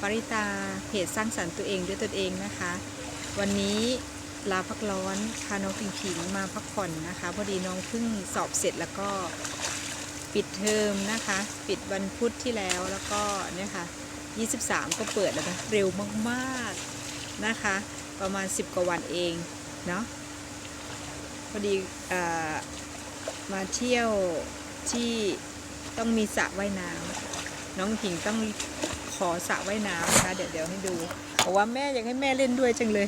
ปริตาเพจสร้างสรรค์ตัวเองด้วยตนเองนะคะ วันนี้ลาพักร้อนพาน้องผิงผิงมาพักผ่อนนะคะ พอดีน้องเพิ่งสอบเสร็จแล้วก็ปิดเทอมนะคะ ปิดวันพุธที่แล้วแล้วก็เนี่ยค่ะ 23 ก็เปิดแล้วนะเร็วมากๆนะคะ ประมาณ 10 กว่าวันเองเนาะพอดีอมาเที่ยวที่ต้องมีสระว่ายน้ำน้องผิงต้อง ขอสระว่ายน้ำนะคะ เดี๋ยวเดี๋ยวให้ดูบอกว่าแม่อยากให้แม่เล่นด้วยจังเลย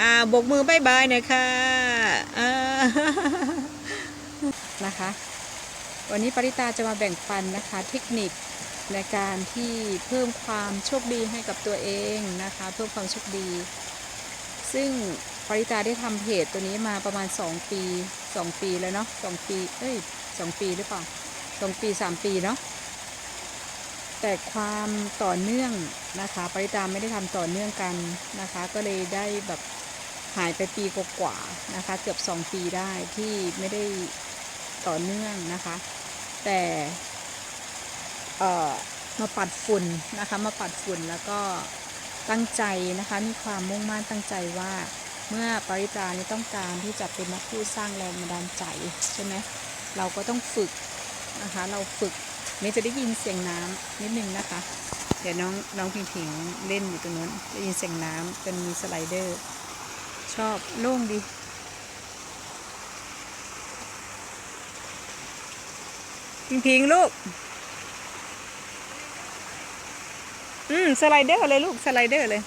อ่าบกมือบายบายน่อยค่ะอ่า นะคะ วันนี้ปริตาจะมาแบ่งปันนะคะ เทคนิคในการที่เพิ่มความโชคดีให้กับตัวเองนะคะ เพิ่มความโชคดี ซึ่งปริตาได้ทำเพจตัวนี้มาประมาณ 2 ปี 2 ปีแล้วเนาะ2ปี เอ้ย2ปีหรือเปล่า2ปี 3 ปีเนาะ แต่ความต่อเนื่องนะคะปริตาไม่ได้ทำต่อเนื่องกันนะคะ ก็เลยได้แบบหายไปปีกว่าๆนะคะ เกือบ 2 ปีได้ที่ไม่ได้ต่อเนื่องนะคะ แต่เอ่อมาปัดฝุ่นนะคะมาปัดฝุ่นแล้วก็ตั้งใจนะคะมีความมุ่งมั่นตั้งใจว่าเมื่อปริตานี่ต้องการที่จะเป็นนักพูดสร้างแรงบันดาลใจใช่ไหมเราก็ต้องฝึกนะคะเราฝึก เมย์จะได้ยินเสียงน้ำนิดนึงนะคะ เดี๋ยวน้องน้องพิงพิงเล่นอยู่ตรงนู้นได้ยินเสียงน้ำเป็นมีสไลเดอร์ ชอบโล่งดีพิงพิงลูก อืมสไลเดอร์เลยลูกสไลเดอร์เลย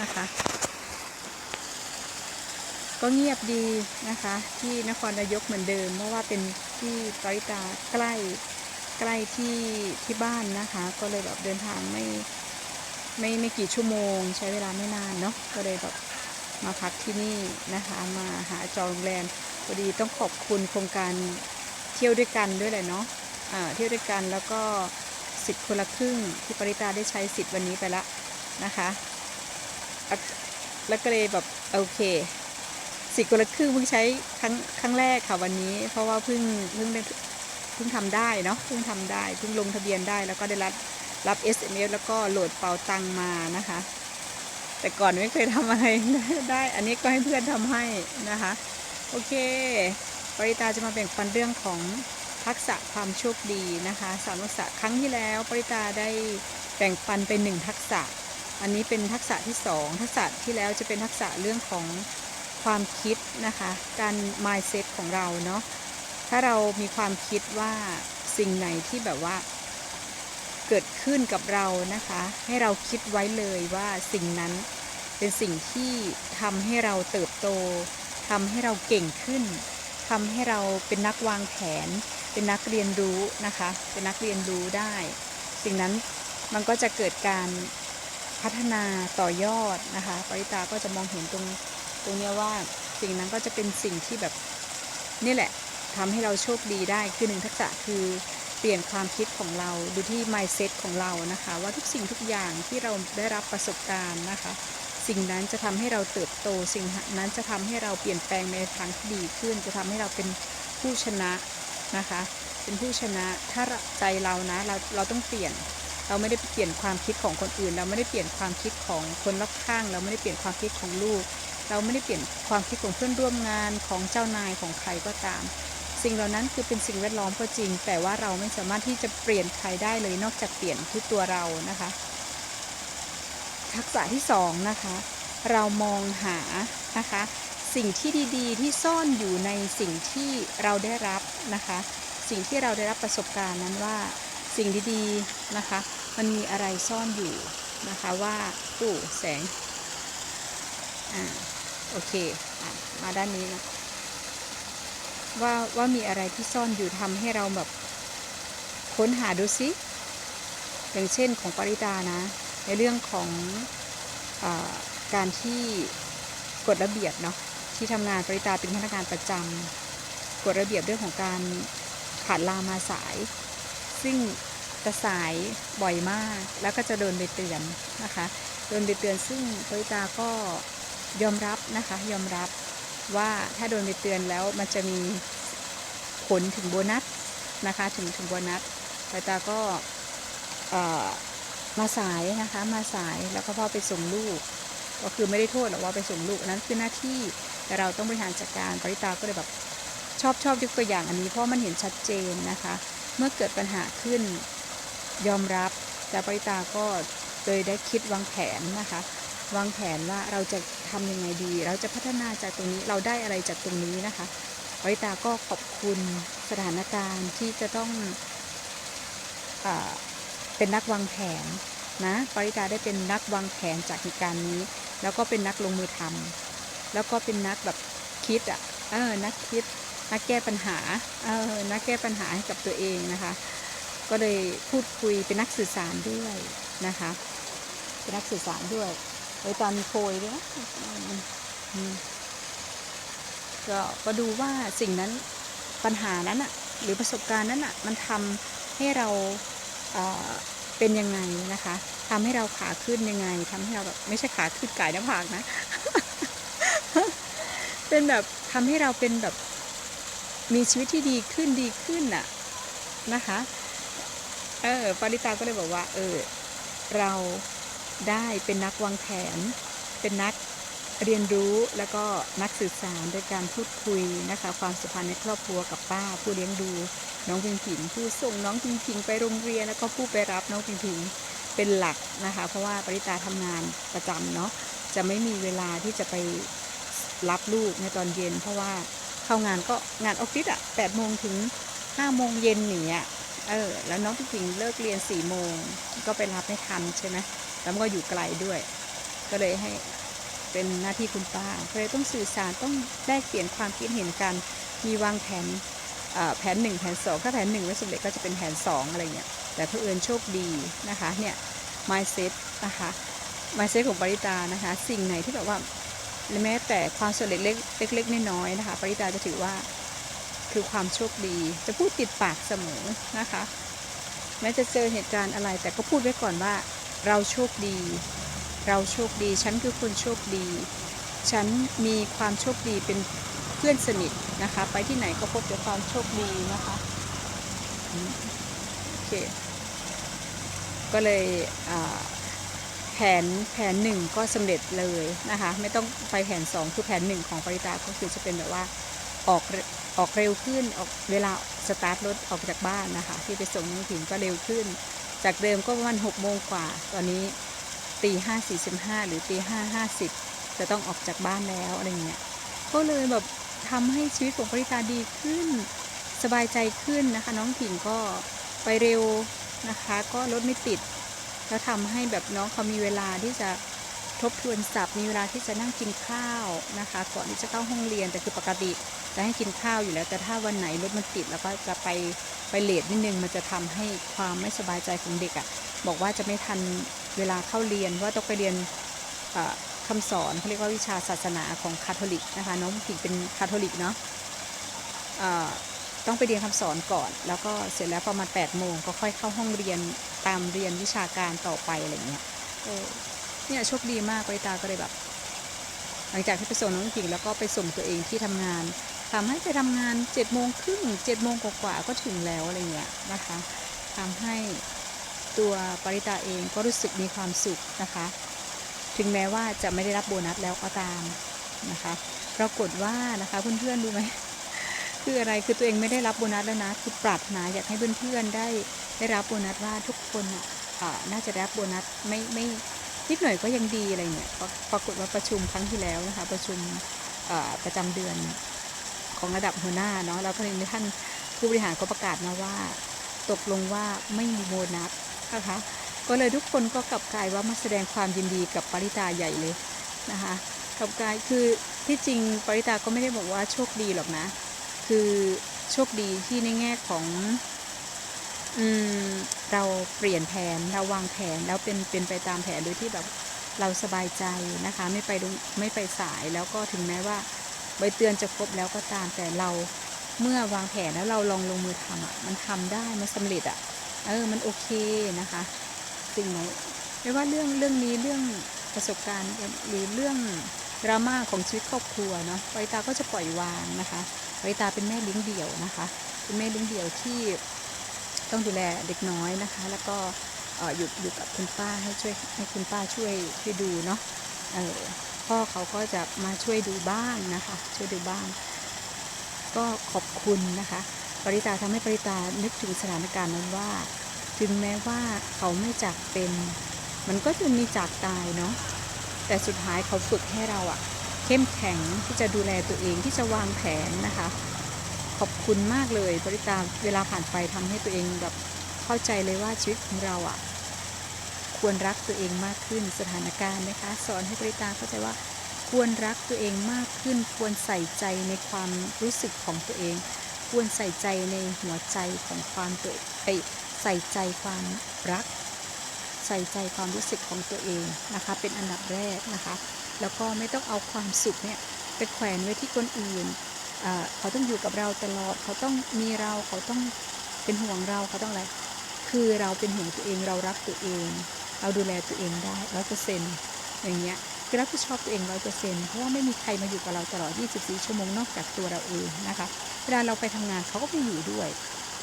นะคะ ก็เงียบดีนะคะ ที่นครนายกเหมือนเดิม เพราะว่าเป็นที่ปริตาใกล้ ใกล้ที่ที่บ้านนะคะ ก็เลยแบบเดินทางไม่ไม่ไม่กี่ชั่วโมง ใช้เวลาไม่นานเนาะก็เลยแบบมาพักที่นี่นะคะ มาหาจองโรงแรมพอดีต้องขอบคุณโครงการเที่ยวด้วยกันด้วยแหละเนาะอ่าเที่ยวด้วยกันแล้วก็สิทธิ์คนละครึ่งที่ปริตาได้ใช้สิทธิ์วันนี้ไปละนะคะแล้วแล้วก็เลยแบบโอเค สิทธิ์คนละครึ่งเพิ่งใช้ครั้งครั้งแรกค่ะวันนี้ เพราะว่าเพิ่งเพิ่งได้ เพิ่งทำได้เนาะเพิ่งทำได้เพิ่งลงทะเบียนได้แล้วก็ได้รับรับ SMS แล้วก็โหลดเป๋าตังมานะคะ แต่ก่อนไม่เคยทำอะไรได้ อันนี้ก็ให้เพื่อนทำให้นะคะ โอเคปริตาจะมาแบ่งปันเรื่องของทักษะความโชคดีนะคะสามทักษะครั้งที่แล้วปริตาได้แบ่งปันเป็นหนึ่งทักษะ อันนี้เป็นทักษะที่สองทักษะที่แล้วจะเป็นทักษะเรื่องของความคิดนะคะ การ mindset ของเราเนาะ ถ้าเรามีความคิดว่าสิ่งไหนที่แบบว่าเกิดขึ้นกับเรานะคะ ให้เราคิดไว้เลยว่าสิ่งนั้นเป็นสิ่งที่ทำให้เราเติบโตทำให้เราเก่งขึ้นทำให้เราเป็นนักวางแผน เป็นนักเรียนรู้นะคะ เป็นนักเรียนรู้ได้ สิ่งนั้นมันก็จะเกิดการพัฒนาต่อยอดนะคะปริตาก็จะมองเห็นตรงตรงนี้ว่าสิ่งนั้นก็จะเป็นสิ่งที่แบบนี่แหละ ทำให้เราโชคดีได้คือหนึ่งทักษะคือเปลี่ยนความคิดของเราดูที่ mindset ของเรานะคะ ว่าทุกสิ่งทุกอย่างที่เราได้รับประสบการณ์นะคะ สิ่งนั้นจะทำให้เราเติบโต สิ่งนั้นจะทำให้เราเปลี่ยนแปลงในทางที่ดีขึ้น จะทำให้เราเป็นผู้ชนะนะคะ เป็นผู้ชนะถ้าใจเรานะเราเราต้องเปลี่ยนเราไม่ได้เปลี่ยนความคิดของคนอื่น เราไม่ได้เปลี่ยนความคิดของคนรอบข้าง เราไม่ได้เปลี่ยนความคิดของลูก เราไม่ได้เปลี่ยนความคิดของเพื่อนร่วมงานของเจ้านายของใครก็ตาม สิ่งเหล่านั้นคือเป็นสิ่งแวดล้อมก็จริง แต่ว่าเราไม่สามารถที่จะเปลี่ยนใครได้เลยนอกจากเปลี่ยนที่ตัวเรานะคะ ทักษะที่สองนะคะ เรามองหานะคะ สิ่งที่ดีๆ ที่ซ่อนอยู่ในสิ่งที่เราได้รับนะคะ สิ่งที่เราได้รับประสบการณ์นั้นว่าสิ่งดีๆนะคะ มันมีอะไรซ่อนอยู่นะคะว่าตู้แสงอ่าโอเคอมาด้านนี้นะ ว่าว่ามีอะไรที่ซ่อนอยู่ทำให้เราแบบค้นหาดูซิ อย่างเช่นของปริตานะ ในเรื่องของอการที่กฎระเบียบเนาะที่ทำงานปริตาเป็นพนักงานประจำกฎระเบียบเรื่องของการขาดลามาสาย ซึ่งจะสายบ่อยมาก แล้วก็จะโดนไปเตือนนะคะโดนไปเตือนซึ่งปริตาก็ยอมรับนะคะ ยอมรับ ว่าถ้าโดนไปเตือนแล้วมันจะมีผลถึงโบนัสนะคะ ถึงถึงโบนัสแต่ตาก็มาสายนะคะมาสายแล้วก็พ่อไปส่งลูก ก็คือไม่ได้โทษหรอกว่าไปส่งลูกนนั้นคือหน้าที่แต่เราต้องบริหารจัดการปริตาก็เลยแบบชอบชอบยกตัวอย่างอันนี้เพราะมันเห็นชัดเจนนะคะ เมื่อเกิดปัญหาขึ้นยอมรับแต่ปริตาก็เลยได้คิดวางแผนนะคะ วางแผนว่าเราจะ ทำยังไงดี เราจะพัฒนาจากตรงนี้เราได้อะไรจากตรงนี้นะคะปริตาก็ขอบคุณสถานการณ์ที่จะต้องอเป็นนักวางแผนนะปริตาได้เป็นนักวางแผนจากเหตุการณ์นี้ แล้วก็เป็นนักลงมือทำแล้วก็เป็นนักแบบคิดอะเออนักคิดนักแก้ปัญหาเออนักแก้ปัญหาให้กับตัวเองนะคะ ก็เลยพูดคุยเป็นนักสื่อสารด้วยนะคะ เป็นนักสื่อสารด้วย โดยตอนมีโพยด้วยนะอืมก็ก็ดูว่าสิ่งนั้นปัญหานั้นอะหรือประสบการณ์นั้นอะมันทำให้เราเป็นยังไงนะคะทำให้เราขาขึ้นยังไงทำให้เราแบบไม่ใช่ขาขึ้นไก่หน้าผากนะ เป็นแบบทำให้เราเป็นแบบมีชีวิตที่ดีขึ้นดีขึ้นน่ะนะคะ เออปาริตาก็เลยบอกว่า เออ เรา ได้เป็นนักวางแผน เป็นนักเรียนรู้แล้วก็นักสื่อสารโดยการพูดคุยนะคะ ความสัมพันธ์ในครอบครัวกับป้า ผู้เลี้ยงดู น้องพิงผิงผู้ส่งน้องพิงผิงไปโรงเรียนแล้วก็ผู้ไปรับน้องพิงผิงเป็นหลักนะคะ เพราะว่าปริตาทำงานประจำเนาะจะไม่มีเวลาที่จะไปรับลูกในตอนเย็น เพราะว่าเข้างานก็งานออฟฟิศอะแปดโมงถึงห้าโมงเย็นหนีอะเออแล้วน้องพี่ผิงเลิกเรียนสี่โมงก็ไปรับไม่ทันใช่ไหม แล้วมันก็อยู่ไกลด้วย ก็เลยให้เป็นหน้าที่คุณป้าก็เลยต้องสื่อสารต้องแลกเปลี่ยนความคิดเห็นกัน มีวางแผนแผนหนึ่งแผนสองถ้าแผนหนึ่งไม่สำเร็จก็จะเป็นแผนสองอะไรเงี้ยแต่เพื่อเอิญโชคดีนะคะเนี่ย mindset นะคะ mindset ของปริตานะคะ สิ่งไหนที่แบบว่าแม้แต่ความสำเร็จเล็กเล็กๆน้อยๆนะคะปริตาจะถือว่าคือความโชคดีจะพูดติดปากเสมอนะคะ แม้จะเจอเหตุการณ์อะไรแต่ก็พูดไว้ก่อนว่า เราโชคดี เราโชคดี ฉันคือคนโชคดี ฉันมีความโชคดีเป็นเพื่อนสนิทนะคะ ไปที่ไหนก็พบแต่ความโชคดีนะคะอืมโอเค ก็เลยแผนแผนหนึ่งก็สำเร็จเลยนะคะ ไม่ต้องไปแผนสองคือแผนหนึ่งของปริตาก็คือจะเป็นแบบว่าออกออกเร็วขึ้นออกเวลาสตาร์ทรถออกจากบ้านนะคะ ที่ไปส่งน้องผิงก็เร็วขึ้น จากเดิมก็ประมาณหกโมงกว่า ตอนนี้ตีห้าสี่สิบห้าหรือตีห้าห้าสิบจะต้องออกจากบ้านแล้วอะไรเงี้ย ก็เลยแบบทำให้ชีวิตของปริตาดีขึ้น สบายใจขึ้นนะคะ น้องถิงก็ไปเร็วนะคะ ก็รถไม่ติด แล้วทำให้แบบน้องเขามีเวลาที่จะ ทบทวนศัพท์มีเวลาที่จะนั่งกินข้าวนะคะก่อนที่จะเข้าห้องเรียนแต่คือปกติจะให้กินข้าวอยู่แล้ว แต่ถ้าวันไหนรถมันติดแล้วก็จะไปไปเลทนิดนึงมันจะทำให้ความไม่สบายใจของเด็กอะ่ะบอกว่าจะไม่ทันเวลาเข้าเรียนว่าต้องไปเรียนเอ่อคำสอนเขาเรียกว่าวิชาศาสนาของคาทอลิกนะคะน้องผิงเป็นคาทอลิกเนาะต้องไปเรียนคำสอนก่อน แล้วก็เสร็จแล้วประมาณ8ปดโมงก็ค่อยเข้าห้องเรียนตามเรียนวิชาการต่อไปอะไรเงี้ย เนี่ยโชคดีมากปริตาก็เลยแบบ หลังจากที่ไปส่งน้องผิงแล้วก็ไปส่งตัวเองที่ทำงานทำให้ไปทำงาน7จ็ดโมงครึ่งเจ็ดโมงกว่าก็ถึงแล้วอะไรเงี้ยนะคะทำให้ตัวปริตาเองก็รู้สึกมีความสุขนะคะ ถึงแม้ว่าจะไม่ได้รับโบนัสแล้วก็ตามนะคะ ปรากฏว่านะคะเพื่อนๆรู้ไหมคืออะไรคือตัวเองไม่ได้รับโบนัสแล้วนะคือปรารถนาอยากให้เพื่อนๆได้ได้รับโบนัสว่าทุกคนอะน่าจะได้รับโบนัสไม่ไม่ นิดหน่อยก็ยังดีอะไรเนี่ยปรากฏว่าประชุมครั้งที่แล้วนะคะ ประชุมประจำเดือนของระดับหัวหน้าเนาะแล้วก็ในท่านผู้บริหารก็ประกาศมาว่า ตกลงว่าไม่มีโบนัสนะคะก็เลยทุกคนก็กลับกลายว่ามาแสดงความยินดีกับปริตาใหญ่เลยนะคะกลับกลายคือที่จริงปริตาก็ไม่ได้บอกว่าโชคดีหรอกนะ คือโชคดีที่ในแง่ของ อืมเราเปลี่ยนแผนเราวางแผนแล้วเป็นเป็นไปตามแผนโดยที่แบบเราสบายใจนะคะ ไม่ไปไม่ไปสายแล้วก็ถึงแม้ว่าใบเตือนจะครบแล้วก็ตามแต่เราเมื่อวางแผนแล้วเราลองลงมือทำอะมันทำได้มันสำเร็จอะเออมันโอเคนะคะสิ่งไหนไม่ว่าเรื่องเรื่องนี้เรื่องประสบการณ์หรือเรื่องดราม่าของชีวิตครอบครัวเนาะปริตาก็จะปล่อยวางนะคะปริตาเป็นแม่เลี้ยงเดี่ยวนะคะ เป็นแม่เลี้ยงเดี่ยวที่ ต้องดูแลเด็กน้อยนะคะ แล้วก็อยู่อยู่กับคุณป้าให้ช่วยให้คุณป้าช่วยช่วยดูเนาะเออพ่อเขาก็จะมาช่วยดูบ้านนะคะ ช่วยดูบ้าน ก็ขอบคุณนะคะปริตาทำให้ปริตานึกถึงสถานการณ์นั้นว่า ถึงแม้ว่าเขาไม่จากเป็น มันก็จะมีจากตายเนาะแต่สุดท้ายเขาฝึกให้เราอะเข้มแข็งที่จะดูแลตัวเองที่จะวางแผนนะคะ ขอบคุณมากเลยปริตาเวลาผ่านไปทำให้ตัวเองแบบเข้าใจเลยว่าชีวิตของเราอะควรรักตัวเองมากขึ้นสถานการณ์นะคะ สอนให้ปริตาเข้าใจว่าควรรักตัวเองมากขึ้น ควรใส่ใจในความรู้สึกของตัวเอง ควรใส่ใจในหัวใจของความตัวเอใส่ใจความรัก ใส่ใจความรู้สึกของตัวเองนะคะ เป็นอันดับแรกนะคะ แล้วก็ไม่ต้องเอาความสุขเนี่ยไปแขวนไว้ที่คนอื่น เขาต้องอยู่กับเราตลอด เขาต้องมีเรา เขาต้องเป็นห่วงเรา เขาต้องอะไร คือเราเป็นห่วงตัวเอง เรารักตัวเอง เราดูแลตัวเองได้ร้อยเปอร์เซ็นต์อย่างเงี้ยคือรับผิดชอบตัวเองร้อยเปอร์เซ็นต์เพราะว่าไม่มีใครมาอยู่กับเราตลอด 24 ชั่วโมงนอกจากตัวเราเองนะคะ เวลาเราไปทำงานเขาก็ไม่อยู่ด้วย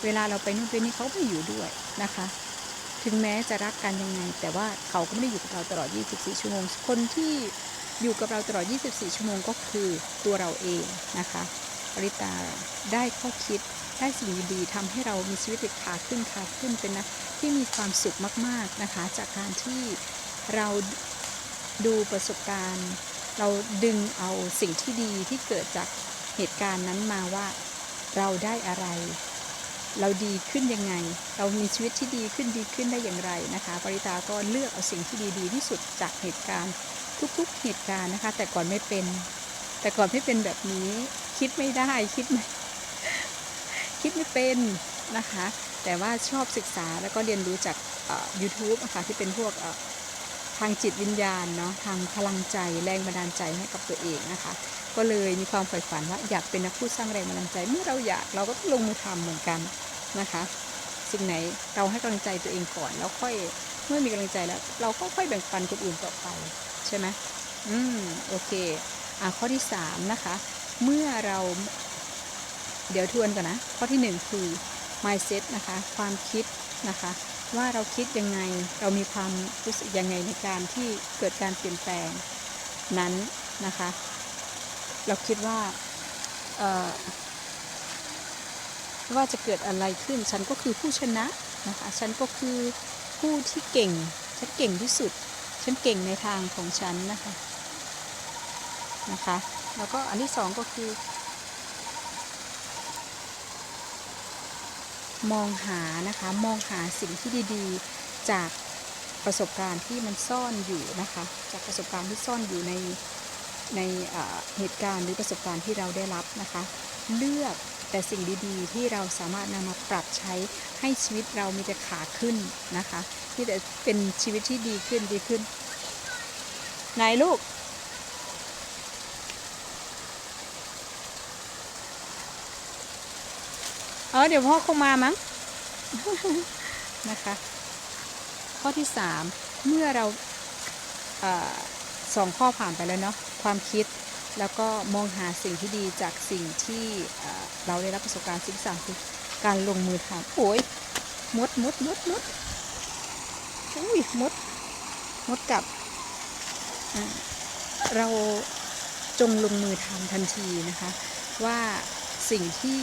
เวลาเราไปนู่นไปนี่เขาไม่อยู่ด้วยนะคะ ถึงแม้จะรักกันยังไง แต่ว่าเขาก็ไม่ได้อยู่กับเราตลอด 24 ชั่วโมง คนที่ อยู่กับเราตลอด 24 ชั่วโมงก็คือตัวเราเองนะคะปริตาได้ข้อคิดได้สิ่งดีๆทำให้เรามีชีวิตติดขาขึ้นขาขึ้นเป็นนะที่มีความสุขมากๆนะคะ จากการที่เราดูประสบการณ์ เราดึงเอาสิ่งที่ดีที่เกิดจากเหตุการณ์นั้นมาว่าเราได้อะไร เราดีขึ้นยังไง เรามีชีวิตที่ดีขึ้นดีขึ้นได้อย่างไรนะคะ ปริตาก็เลือกเอาสิ่งที่ดีๆที่สุดจากเหตุการณ์ ทุกๆเหตุการณ์นะคะ แต่ก่อนไม่เป็น แต่ก่อนไม่เป็นแบบนี้ คิดไม่ได้คิดไม่คิดไม่เป็นนะคะ แต่ว่าชอบศึกษาแล้วก็เรียนรู้จากเอ่อ YouTube นะคะที่เป็นพวกทางจิตวิญญาณเนาะทางพลังใจแรงบันดาลใจให้กับตัวเองนะคะ ก็เลยมีความใฝ่ฝันว่าอยากเป็นนักพูดสร้างแรงบันดาลใจ เมื่อเราอยากเราก็ต้องลงมือทำเหมือนกันนะคะ สิ่งไหนเราให้กำลังใจตัวเองก่อน แล้วค่อยเมื่อมีกำลังใจแล้ว เราก็ค่อยแบ่งปันคนอื่นต่อไป ช่ไหมอืมโอเค อะข้อที่สามนะคะ เมื่อเรา เดี๋ยวทวนก่อนนะ ข้อที่หนึ่งคือ mindset นะคะ ความคิดนะคะ ว่าเราคิดยังไง เรามีความรู้สึกยังไงในการที่เกิดการเปลี่ยนแปลงนั้นนะคะ เราคิดว่าว่าจะเกิดอะไรขึ้น ฉันก็คือผู้ชนะนะคะ ฉันก็คือผู้ที่เก่ง ฉันเก่งที่สุด ฉันเก่งในทางของฉันนะคะนะคะ แล้วก็อันที่สองก็คือ มองหานะคะ มองหาสิ่งที่ดีๆ จากประสบการณ์ที่มันซ่อนอยู่นะคะ จากประสบการณ์ที่ซ่อนอยู่ในในเหตุการณ์หรือประสบการณ์ที่เราได้รับนะคะ เลือก แต่สิ่งดีๆ ที่เราสามารถนำมาปรับใช้ให้ชีวิตเรามีแต่ขาขึ้นนะคะที่จะเป็นชีวิตที่ดีขึ้นดีขึ้นไหนลูก เออเดี๋ยวพ่อคงมามั้งนะคะ ข้อที่สามเมื่อเราเออสองข้อผ่านไปแล้วเนาะความคิด แล้วก็มองหาสิ่งที่ดีจากสิ่งที่เราได้รับประสบการณ์สิ่งสามคือการลงมือทำโอ้ยมดมดมดมดอุ้ยมดมดกับ เราจงลงมือทำทันทีนะคะ ว่าสิ่งที่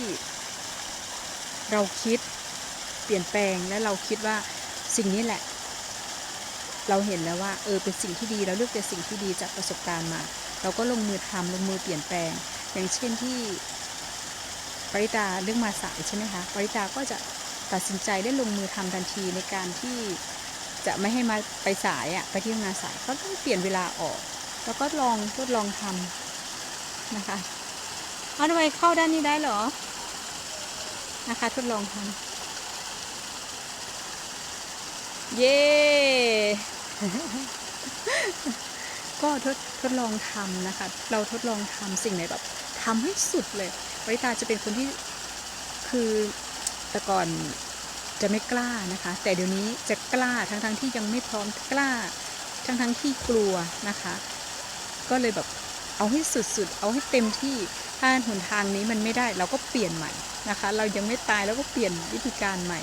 เราคิดเปลี่ยนแปลงและเราคิดว่าสิ่งนี้แหละ เราเห็นแล้วว่าเออเป็นสิ่งที่ดีเราเลือกแต่สิ่งที่ดีจากประสบการณ์มา เราก็ลงมือทำลงมือเปลี่ยนแปลง อย่างเช่นที่ปริตาเรื่องมาสายใช่ไหมคะปริตาก็จะตัดสินใจได้ลงมือทำทันทีในการที่จะไม่ให้มาไปสายอะไปที่ทำงานสายก็ต้องเปลี่ยนเวลาออก แล้วก็ลองทดลองทำนะคะเอาทำไมเข้าด้านนี้ได้เหรอนะคะทดลองทำ เย้ก็ทดทดลองทำนะคะ เราทดลองทำสิ่งไหนแบบทำให้สุดเลยวริตาจะเป็นคนที่คือแต่ก่อนจะไม่กล้านะคะ แต่เดี๋ยวนี้จะกล้าทั้งๆทที่ยังไม่พร้อมกล้า ทั้งๆทที่กลัวนะคะ ก็เลยแบบเอาให้สุดๆ เอาให้เต็มที่ถ้าหนทางนี้มันไม่ได้เราก็เปลี่ยนใหม่นะคะ เรายังไม่ตายเราก็เปลี่ยนวิธีการใหม่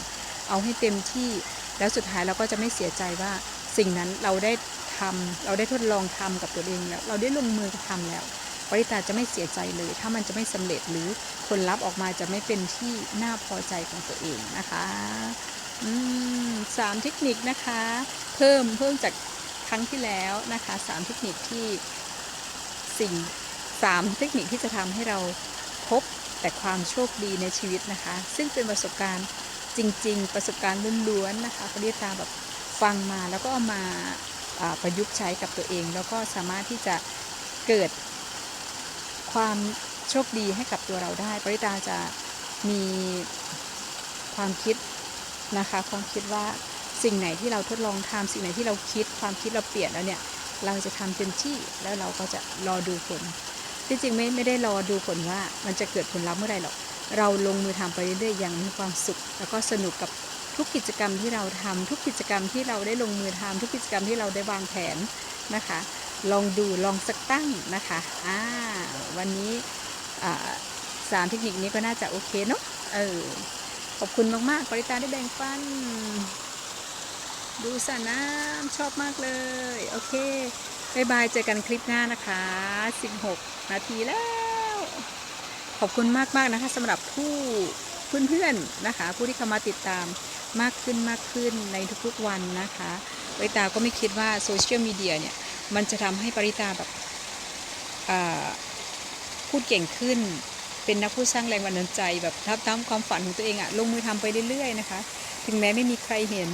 เอาให้เต็มที่ แล้วสุดท้ายเราก็จะไม่เสียใจว่าสิ่งนั้นเราได้ทำเราได้ทดลองทำกับตัวเองแล้ว เราได้ลงมือทำแล้วปริตาจะไม่เสียใจเลย ถ้ามันจะไม่สำเร็จหรือผลลัพธ์ออกมาจะไม่เป็นที่น่าพอใจของตัวเองนะคะสามเทคนิคนะคะ เพิ่มเพิ่มจากครั้งที่แล้วนะคะสามเทคนิคที่สิ่งสามเทคนิคที่จะทำให้เราพบแต่ความโชคดีในชีวิตนะคะ ซึ่งเป็นประสบการณ์ จริง ๆ ประสบการณ์ล้วนๆนะคะปริตาแบบฟังมาแล้วก็เอามาประยุกต์ใช้กับตัวเอง แล้วก็สามารถที่จะเกิดความโชคดีให้กับตัวเราได้ ปริตาจะมีความคิดนะคะ ความคิดว่าสิ่งไหนที่เราทดลองทำสิ่งไหนที่เราคิดความคิดเราเปลี่ยนแล้วเนี่ยเราจะทำเต็มที่แล้วเราก็จะรอดูผลที่จริงไม่ไม่ได้รอดูผลว่ามันจะเกิดผลลัพธ์เมื่อไหร่หรอก เราลงมือทำไปเรื่อยๆอย่างมีความสุข แล้วก็สนุกกับทุกกิจกรรมที่เราทำทุกกิจกรรมที่เราได้ลงมือทำทุกกิจกรรมที่เราได้วางแผนนะคะ ลองดูลองสักตั้งนะคะอ่าวันนี้สามเทคนิคนี้ก็น่าจะโอเคเนาะเออขอบคุณมากๆปริตาได้แบ่งปันดูสระน้ำชอบมากเลย โอเคบายบายเจอกันคลิปหน้านะคะ 16 นาทีแล้ว ขอบคุณมากๆนะคะสำหรับผู้เพื่อนๆนะคะ ผู้ที่เข้ามาติดตามมากขึ้นมากขึ้นในทุกๆวันนะคะปริตาก็ไม่คิดว่าโซเชียลมีเดียเนี่ยมันจะทำให้ปริตาแบบพูดเก่งขึ้น เป็นนักพูดสร้างแรงบันดาลใจแบบทับตามความฝันของตัวเองอะลงมือทำไปเรื่อยๆนะคะถึงแม้ไม่มีใครเห็น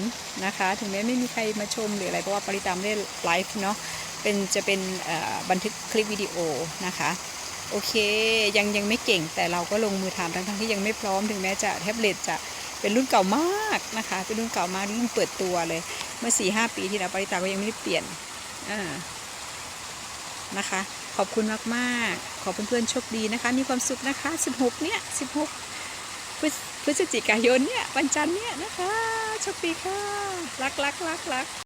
นะคะ ถึงแม้ไม่มีใครมาชมหรืออะไรเพราะว่าปริตามไม่ได้ไลฟ์เนาะเป็นจะเป็นบันทึกคลิปวิดีโอนะคะ โอเค ยังยังไม่เก่งแต่เราก็ลงมือทำทั้งทั้งที่ยังไม่พร้อมถึงแม้จะแท็บเล็ตจะเป็นรุ่นเก่ามากนะคะ เป็นรุ่นเก่ามากรุ่นเปิดตัวเลย เมื่อ4ีหปีที่แล้วปริตาก็ยังไม่ได้เปลี่ยนอ่านะคะ ขอบคุณมากๆ ขอเพื่อนๆโชคดีนะคะ มีความสุขนะคะ 16 เนี่ย 16 พฤศพฤศจิกายนเนี่ยวันจันทร์เนี่ยนะคะโชคดีค่ะ รักรักรักรัก